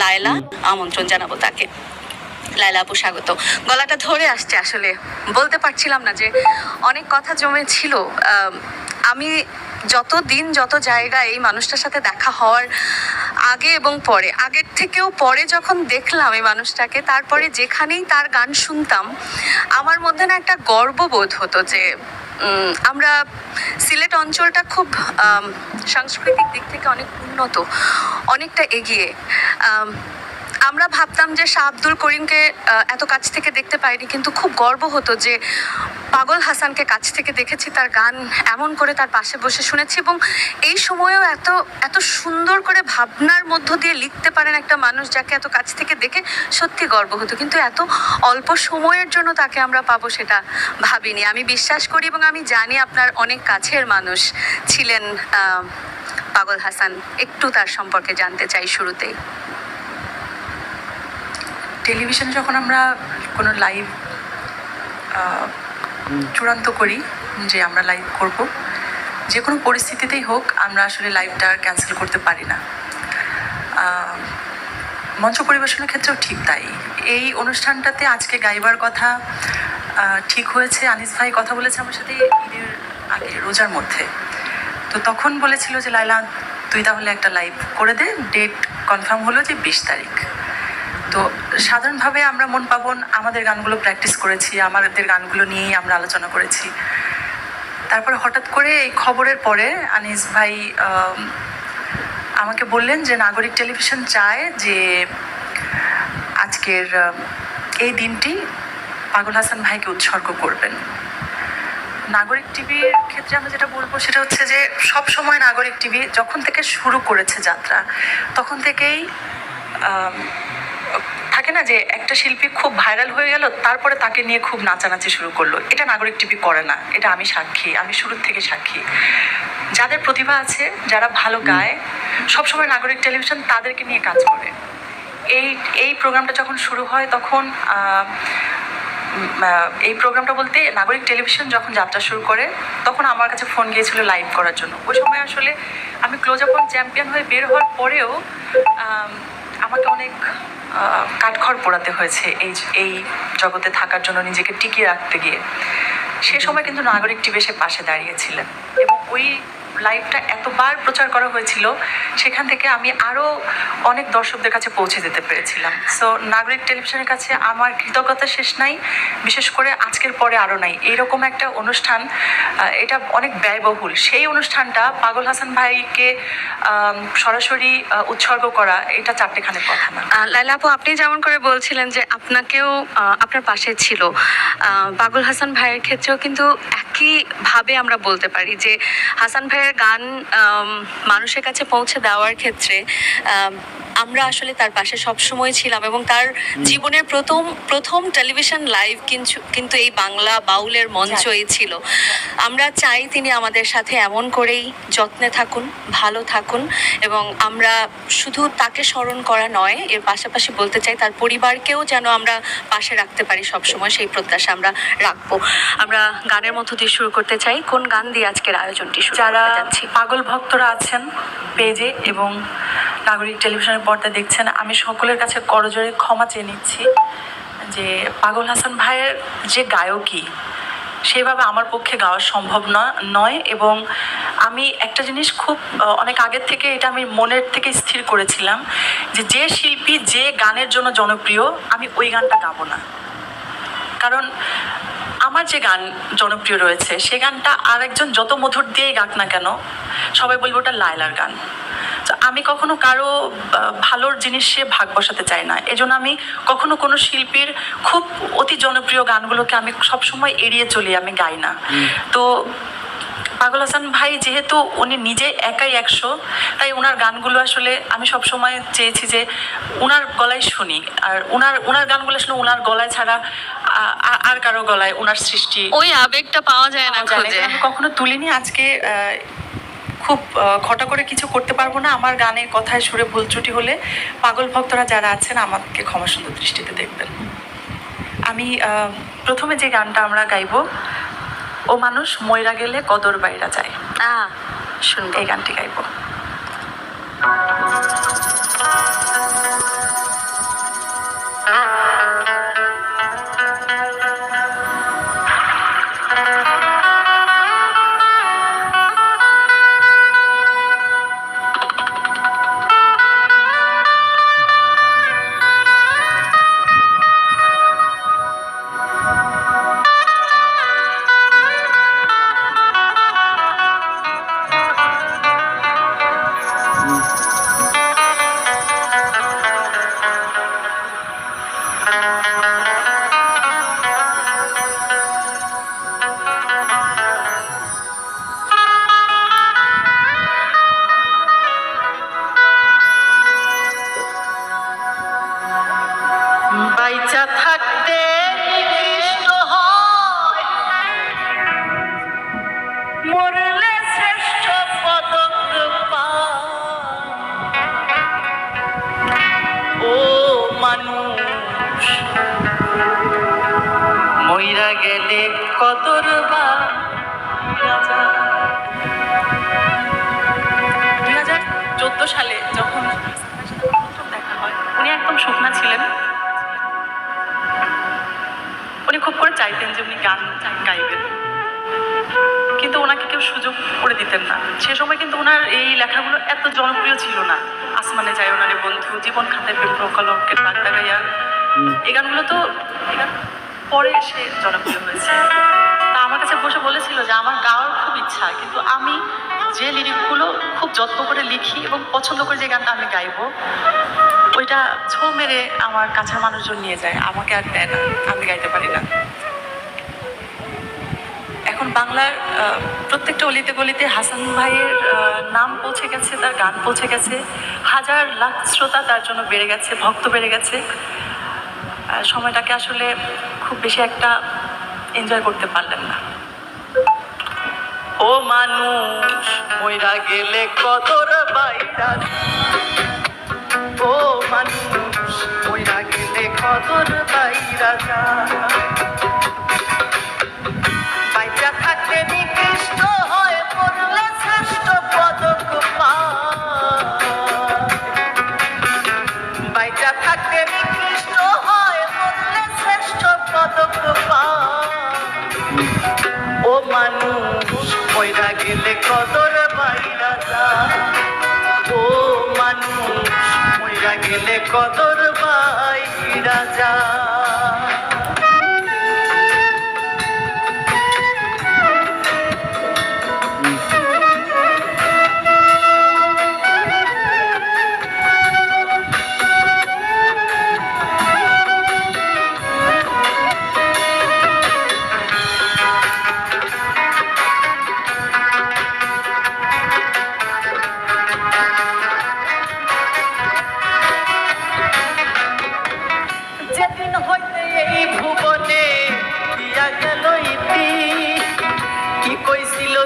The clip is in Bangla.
লায়লা, আমন্ত্রণ জানাব তাকে। লায়লা আপু, স্বাগত। গলাটা ধরে আসছে আসলে। বলতে পারছিলাম না যে অনেক কথা জমে ছিল আমি যত দিন যত জায়গায় এই মানুষটার সাথে দেখা হওয়ার আগে এবং পরে, আগের থেকেও পরে যখন দেখলাম এই মানুষটাকে, তারপরে যেখানেই তার গান শুনতাম, আমার মধ্যে না একটা গর্ববোধ হতো যে আমরা সিলেট অঞ্চলটা খুব সাংস্কৃতিক দিক থেকে অনেক উন্নত অনেকটা এগিয়ে। আমরা ভাবতাম যে শাহ আব্দুল করিমকে এত কাছ থেকে দেখতে পাইনি, কিন্তু খুব গর্ব হতো যে পাগল হাসানকে কাছ থেকে দেখেছি, তার গান এমন করে তার পাশে বসে শুনেছি এবং এই সময়েও এত এত সুন্দর করে ভাবনার মধ্য দিয়ে লিখতে পারেন একটা মানুষ যাকে এত কাছ থেকে দেখে সত্যি গর্ব হতো। কিন্তু এত অল্প সময়ের জন্য তাকে আমরা পাবো সেটা ভাবিনি। আমি বিশ্বাস করি এবং আমি জানি আপনার অনেক কাছের মানুষ ছিলেন পাগল হাসান। একটু তার সম্পর্কে জানতে চাই শুরুতেই। টেলিভিশনে যখন আমরা কোনো লাইভ চূড়ান্ত করি যে আমরা লাইভ করব, যে কোনো পরিস্থিতিতেই হোক আমরা আসলে লাইভটা ক্যান্সেল করতে পারি না। মঞ্চ পরিবেশনের ক্ষেত্রেও ঠিক তাই। এই অনুষ্ঠানটাতে আজকে গাইবার কথা ঠিক হয়েছে। আনিস ভাই কথা বলেছে আমার সাথে ঈদের আগে, রোজার মধ্যে। তো তখন বলেছিল যে লাইলা তুই তাহলে একটা লাইভ করে দে। ডেট কনফার্ম হলো যে বিশ তারিখ। তো সাধারণভাবে আমরা মন পাবন আমাদের গানগুলো প্র্যাকটিস করেছি আমাদের গানগুলো নিয়েই আমরা আলোচনা করেছি। তারপরে হঠাৎ করে এই খবরের পরে আনিস ভাই আমাকে বললেন যে নাগরিক টেলিভিশন চায় যে আজকের এই দিনটি পাগল হাসান ভাইকে উৎসর্গ করবেন। নাগরিক টিভির ক্ষেত্রে আমরা যেটা বলব সেটা হচ্ছে যে সব সময় নাগরিক টিভি যখন থেকে শুরু করেছে যাত্রা তখন থেকেই আম, থাকে না যে একটা শিল্পী খুব ভাইরাল হয়ে গেল তারপরে তাকে নিয়ে খুব নাচানাচি শুরু করল। এটা নাগরিক টিভি করে না। এটা আমি সাক্ষী আমি শুরুর থেকে সাক্ষী। যাদের প্রতিভা আছে যারা ভালো গায় সবসময় নাগরিক টেলিভিশন তাদেরকে নিয়ে কাজ করে। এই এই প্রোগ্রামটা যখন শুরু হয় তখন এই প্রোগ্রামটা বলতে নাগরিক টেলিভিশন যখন যাত্রা শুরু করে তখন আমার কাছে ফোন গিয়েছিল লাইভ করার জন্য। ওই সময় আসলে আমি ক্লোজ আপন চ্যাম্পিয়ন হয়ে বের হওয়ার পরেও আমাকে অনেক কাঠখড় পোড়াতে হয়েছে এই এই জগতে থাকার জন্য নিজেকে টিকিয়ে রাখতে গিয়ে। সে সময় কিন্তু নাগরিকটি এসে পাশে দাঁড়িয়েছিলেন। এবং ওই লাইভটা এতবার প্রচার করা হয়েছিল সেখান থেকে আমি আরও অনেক দর্শকদের কাছে পৌঁছে যেতে পেরেছিলাম। সো নাগরিক টেলিভিশনের কাছে আমার কৃতজ্ঞতা শেষ নাই বিশেষ করে আজকের পরে আরও নাই। এইরকম একটা অনুষ্ঠান এটা অনেক ব্যয়বহুল। সেই অনুষ্ঠানটা পাগল হাসান ভাইকে সরাসরি উৎসর্গ করা এটা চারটেখানের কথা না। আহ, লাইলা আপু আপনি যেমন করে বলছিলেন যে আপনাকেও আপনার পাশে ছিল। পাগল হাসান ভাইয়ের ক্ষেত্রেও কিন্তু একই ভাবে আমরা বলতে পারি যে হাসান ভাইয়ের গান মানুষের কাছে পৌঁছে দেওয়ার ক্ষেত্রে আমরা আসলে তার পাশে সবসময় ছিলাম এবং তার জীবনের প্রথম প্রথম টেলিভিশন লাইভ কিন্তু কিন্তু এই বাংলা বাউলের মঞ্চই ছিল। আমরা চাই তিনি আমাদের সাথে এমন করেই যত্নে থাকুন ভালো থাকুন এবং আমরা শুধু তাকে স্মরণ করা নয় এর পাশাপাশি বলতে চাই তার পরিবারকেও যেন আমরা পাশে রাখতে পারি সবসময় সেই প্রত্যাশা আমরা রাখব। আমরা গানের মধ্য দিয়ে শুরু করতে চাই। কোন গান দিয়ে আজকের আয়োজনটি শুরু যারা পাগল ভক্তরা আছেন পেজে এবং নাগরিক টেলিভিশনের পর্দা দেখছেন, আমি সকলের কাছে করজোরে ক্ষমা চেয়ে নিচ্ছি যে পাগল হাসান ভাইয়ের যে গায়কী, সেভাবে আমার পক্ষে গাওয়া সম্ভব নয় এবং আমি একটা জিনিস খুব অনেক আগের থেকে এটা আমি মনের থেকে স্থির করেছিলাম যে যে শিল্পী যে গানের জন্য জনপ্রিয়, আমি ওই গানটা গাবো না। কারণ আমার যে গান জনপ্রিয় রয়েছে, সে গানটা আরেকজন যত মধুর দিয়েই গাক না কেন, সবাই বলব ওটা লায়লার গান। আমি কখনো কারও ভালোর জিনিসে ভাগ বসাতে চাই না। এজন্য আমি কখনো কোনো শিল্পীর খুব অতি জনপ্রিয় গানগুলোকে আমি সবসময় এড়িয়ে চলি আমি গাই না। তো পাগল হাসান ভাই যেহেতু উনি নিজে একাই একশো তাই ওনার গানগুলো আসলে আমি সবসময় চেয়েছি যে ওনার গলায় শুনি। আর ওনার ওনার গানগুলো আসলে ওনার গলায় ছাড়া আর কারও গলায় ওনার সৃষ্টি ওই আবেগটা পাওয়া যায় না আমি কখনো তুলিনি। আজকে আহ, খুব খটা করে কিছু করতে পারব না। আমার গানের কথায় সুরে ভুল ত্রুটি হলে পাগল ভক্তরা যারা আছেন আমাকে ক্ষমাসুন্দর দৃষ্টিতে দেখবেন। আমি প্রথমে যে গানটা আমরা গাইব ও মানুষ ময়রা গেলে কদর বাইরা যায়। শুনব। এই গানটি গাইব। Ah মইরা গেলে কতর বা দুই হাজার চোদ্দ সালে যখন দেখা হয় উনি একদম শুকনা ছিলেন। উনি খুব করে চাইতেন যে উনি গান গাইবেন। কিন্তু ওনাকে কেউ সুযোগ করে দিতেন না। সে সময় কিন্তু ওনার এই লেখাগুলো এত জনপ্রিয় ছিল না। আসমানে যায় ওনারে বন্ধু জীবন খাতের প্রেম প্রকলমকে ডাক দাগাইয়া এই গানগুলো তো পরে এসে জনপ্রিয় হয়েছে। তা আমার কাছে বসে বলেছিল যে আমার গাওয়ার খুব ইচ্ছা, কিন্তু আমি যে লিরিকগুলো খুব যত্ন করে লিখি এবং পছন্দ করে যে গানটা আমি গাইবো, ওইটা ছো মেরে আমার কাছের মানুষজন নিয়ে যায়। আমাকে আর দেয় না, আমি গাইতে পারি না। এখন বাংলার প্রত্যেকটা অলিতে গলিতে হাসান ভাইয়ের নাম পৌঁছে গেছে, তার গান পৌঁছে গেছে। হাজার লাখ শ্রোতা তার জন্য বেড়ে গেছে, ভক্ত বেড়ে গেছে। সময়টাকে আসলে খুব বেশি একটা এনজয় করতে পারলেন না। ও মানুষ, মইরা গেলে কতর বাইরা ও মানুষ, মইরা গেলে কতর বাইরা বাইচা মইরা গেলে কদর বাই যায়